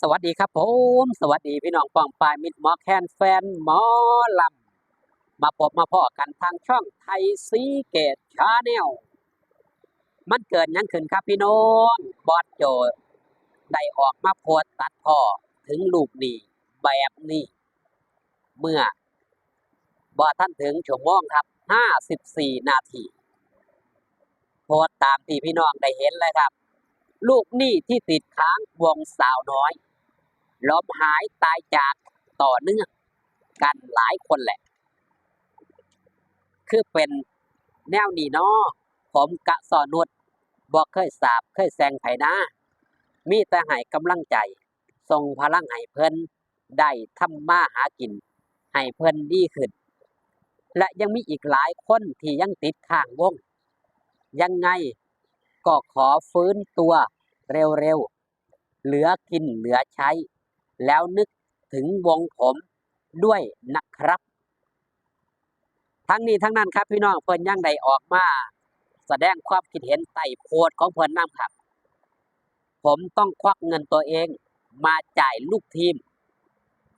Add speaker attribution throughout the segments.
Speaker 1: สวัสดีครับผมสวัสดีพี่น้องปองปายมิตรหมอแคนแฟนหมอลำมาพบมาพ่อกันทางช่องไทยซีเกตชาแนลมันเกิดยังขึ้นครับพี่น้องบอสโจได้ออกมาโพสต์ตัดพ่อถึงลูกดีแบบนี้ เมื่อบอท่านถึงชั่วโมงครับ54 นาทีโพสต์ตามที่พี่น้องได้เห็นเลยครับ ลูกหนี้ที่ติดค้างวงสาวน้อยล้มหายตายจากต่อเนื่องกันหลายคนแหละ คือเป็นแนวนี้นาะผมกะสอนุดบอกเคยสาบเคยแซงไผนะมีแต่ให้กำลังใจส่งพลังให้เพิ่นได้ทำมาหากิน ให้เพิ่นดีขึ้น และยังมีอีกหลายคนที่ยังติดข้างวง ยังไงก็ขอฟื้นตัว เร็วๆ เหลือกินเหลือใช้ แล้วนึกถึงวงผมด้วยนะครับ ทั้งนี้ทั้งนั้นครับพี่น้องเพิ่นยังได้ออกมา แสดงความคิดเห็นใต้โพสของเพิ่นนำครับ ผมต้องควักเงินตัวเองมาจ่ายลูกทีม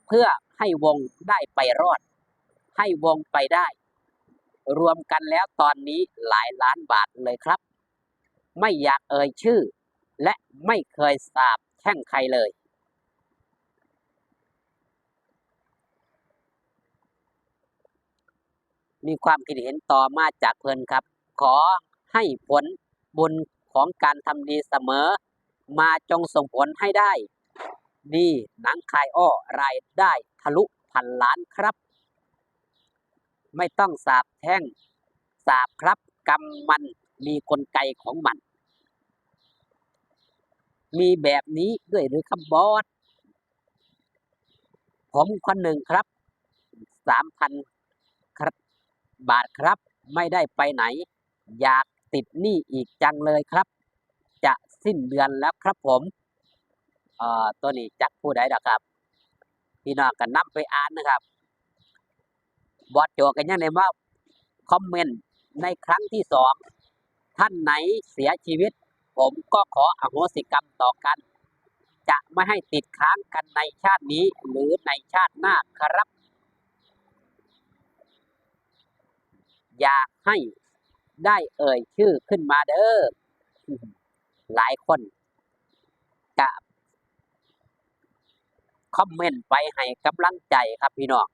Speaker 1: เพื่อให้วงได้ไปรอด ให้วงไปได้ รวมกันแล้วตอนนี้หลายล้านบาทเลยครับ ไม่อยากเอ่ยชื่อ และไม่เคยสาบแช่งใครเลย มีความคิดเห็นต่อมาจากเพิ่นครับ ขอให้ผลบุญของการทำดีเสมอ มาจงส่งผลให้ได้ ดีหนังคายอ้อรายได้ทะลุพันล้านครับ ไม่ต้องสาบแช่งสาบครับกรรมมันมีกลไกของมัน มีแบบนี้ด้วยหรือครับบอสผมคนหนึ่งครับสามพันบาทครับ ไม่ได้ไปไหน อยากติดหนี้อีกจังเลยครับ จะสิ้นเดือนแล้วครับผมเอ่อตัวนี้จักผู้ใดดอกครับ พี่น้องกันนำไปอ่านนะครับ บอสโจกันยังไงว่าคอมเมนต์ในครั้งที่สองท่านไหนเสียชีวิต ผมก็ขออโหสิกรรมต่อกัน จะไม่ให้ติดค้างกันในชาตินี้หรือในชาติหน้าครับ อยากให้ได้เอ่ยชื่อขึ้นมาเด้อหลายคนกะคอมเมนต์ไปให้กำลังใจครับพี่น้อง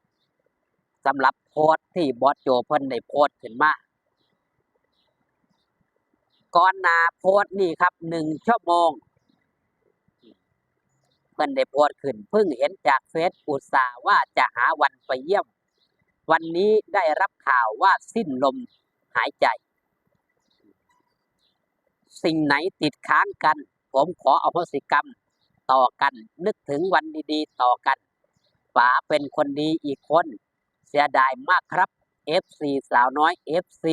Speaker 1: สำหรับโพสที่บอสโจเพิ่นได้โพสขึ้นมา ก่อนหน้าโพสต์นี่ครับหนึ่งชั่วโมงเพิ่นได้โพสต์ขึ้นเพิ่งเห็นจากเฟซอุตสาว่าจะหาวันไปเยี่ยม วันนี้ได้รับข่าวว่าสิ้นลมหายใจ สิ่งไหนติดค้างกัน ผมขออโหสิกรรมต่อกัน นึกถึงวันดีๆ ต่อกันป๋าเป็นคนดีอีกคน เสียดายมากครับ FC สาวน้อย FC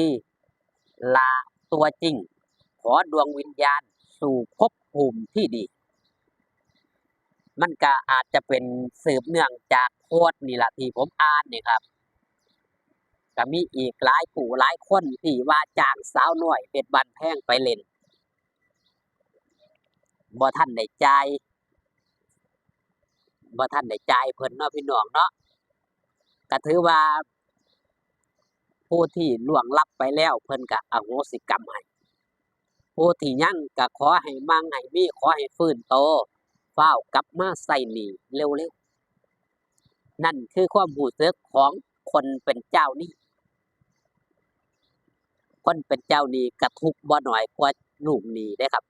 Speaker 1: ลาตัวจริง ขอดวงวิญญาณสู่ภพภูมิที่ดี มันก็อาจจะเป็นสืบเนื่องจากโคดนี่แหละที่ผมอ่านนี่ครับก็มีอีกหลายผู้หลายคนที่ว่าจ้างสาวน้อยเป็ดบันแพงไปเล่นบ่ท่านได้จ่ายบ่ท่านได้จ่ายเพิ่นเนาะพี่น้องเนาะก็ถือว่าผู้ที่ล่วงลับไปแล้วเพิ่นก็อโหสิกรรมให้ ผู้ที่ยั่งก็ขอให้มั่งให้มีขอให้ฟื้นโตฟ้ากลับมาใส่หนีเร็วๆ นั่นคือความรู้สึกของคนเป็นเจ้านี้คนเป็นเจ้านี้กระทุกบ่หน้อยกว่าลูกหนี้เด้ครับ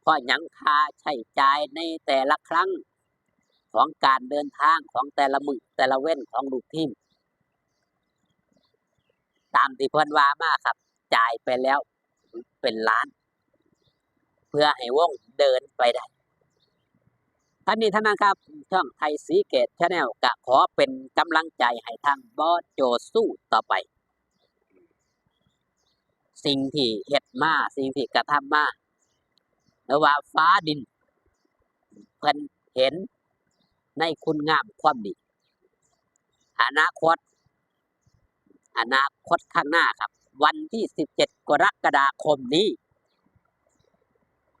Speaker 1: เพราะหยังค่าใช้จ่ายในแต่ละครั้งของการเดินทางของแต่ละมือแต่ละเว้นของลูกทีมตามที่เพิ่นว่ามาครับ จ่ายไปแล้ว เป็นล้าน เพื่อให้วงเดินไปได้ท่านนี้ท่านนั้นครับช่องไทยสีเกตชาแนลกะขอเป็นกำลังใจให้ทางบอสโจสู้ต่อไป สิ่งที่เฮ็ดมาสิ่งที่กระทำมาหรือว่าฟ้าดินเพิ่นเห็นในคุณงามความดีอนาคต อนาคตข้างหน้าครับ วันที่ 17 กรกฎาคมนี้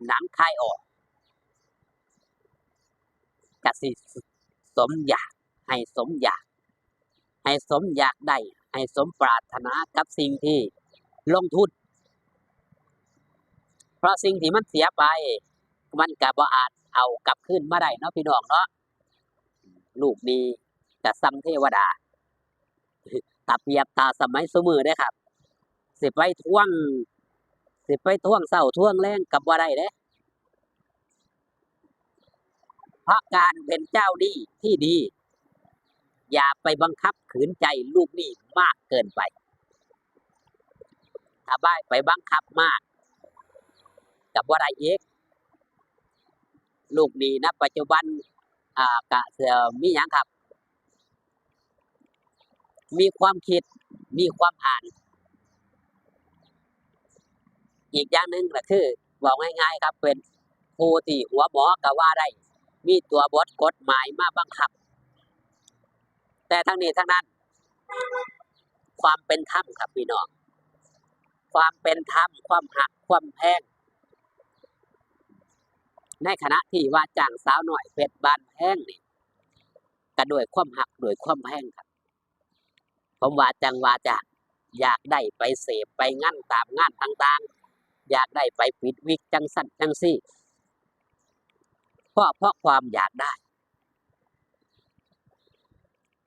Speaker 1: หนังคายออกกสิสมอยาก ให้สมอยาก ให้สมอยากได้ ให้สมปรารถนากับสิ่งที่ลงทุน เพราะสิ่งที่มันเสียไป มันก็บ่อาจเอากลับคืนมาได้เนาะพี่น้องเนาะลูกดีแต่ซ้ำเทวดาตาเปียบตาสมัยสมือได้ครับ สิไปท่วง สิไปท่วงเศร้าท่วงแรงกับว่าได้เด้เพราะการเป็นเจ้าดีที่ดี อย่าไปบังคับขืนใจลูกหนี้มากเกินไป ถ้าบ้ายไปบังคับมาก กับว่าได้เอกลูกหนี้นะปัจจุบันอ่ากะเสือมีอย่างครับ มีความคิดมีความอ่าน อีกอย่างหนึ่งก็คือบอกง่ายๆครับเป็นผู้ที่หัวหมอก็ว่าได้ มีตัวบทกฎหมายมาบังคับ แต่ทั้งนี้ทั้งนั้น ความเป็นธรรมครับพี่น้องความเป็นธรรมความหักความแพงในขณะที่ว่าจ้างสาวหน่อยเพชรบานแพงนี่ก็ด้วยความหักด้วยความแพงครับ ผมว่าจังว่าจะอยากได้ไปเสพไปงานตามงานต่าง ๆ อยากได้ไปปิดวิกจังสั่นจังซี่เพราะเพราะความอยากได้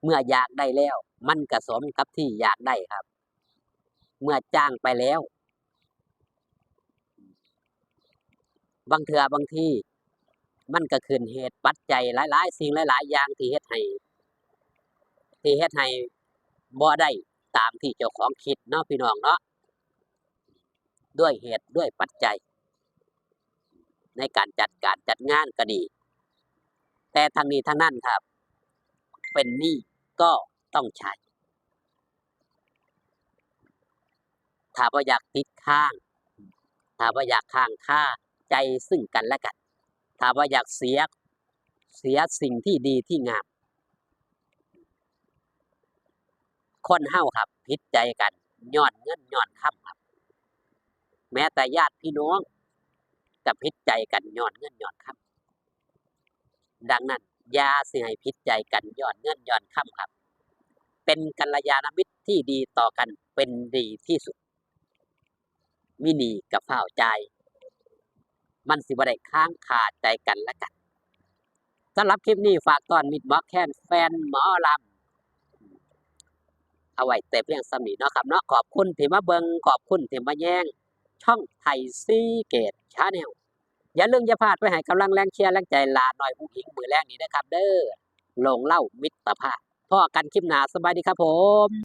Speaker 1: เมื่ออยากได้แล้ว มันกระสมกับที่อยากได้ครับ เมื่อจ้างไปแล้ว บางเถื่อบางที่มันก็ขึ้นเหตุปัจจัยหลายๆ สิ่งหลาย ๆ อย่างที่เฮ็ดให้ที่เฮ็ดให้บ่ได้ตามที่เจ้าของคิดเนาะพี่น้องเนาะ ด้วยเหตุด้วยปัจจัย ในการจัดการจัดงานก็ดี แต่ทางนี้ทางนั้นครับ เป็นหนี้ก็ต้องใช้ถ้าว่าอยากติดข้าง ถ้าว่าอยากข้างค่าใจซึ่งกันและกันถ้าว่าอยากเสียเสียสิ่งที่ดีที่งาม คนเฮาครับผิดใจกันย้อนเงินย้อนค่ำครับ แม้แต่ญาติพี่น้องก็ผิดใจกันย้อนเงินย้อนคำดังนั้นย่าสิให้ผิดใจกันย้อนเงินย้อนคำครับ เป็นกัลยาณมิตรที่ดีต่อกันเป็นดีที่สุด มินีกับเฝ้าใจ มันสิบได้ค้างคาใจกันและกันสำหรับคลิปนี้ฝากตอนมิดบอแค้นแฟนหมอลำเอาไว้แต่เพียงสำนีเนาะครับเนาะขอบคุณที่มาเบิงขอบคุณที่มาแย่ง ช่องไทยซีเกตชาแนลอย่าลืมอย่าพลาดไปให้กำลังแรงเชียร์แรงใจลาหน่อยผู้หญิงมือแรงนี้นะครับ เด้อลงเล่ามิตรภาพพ่อกันคลิปหนาสบายดีครับผม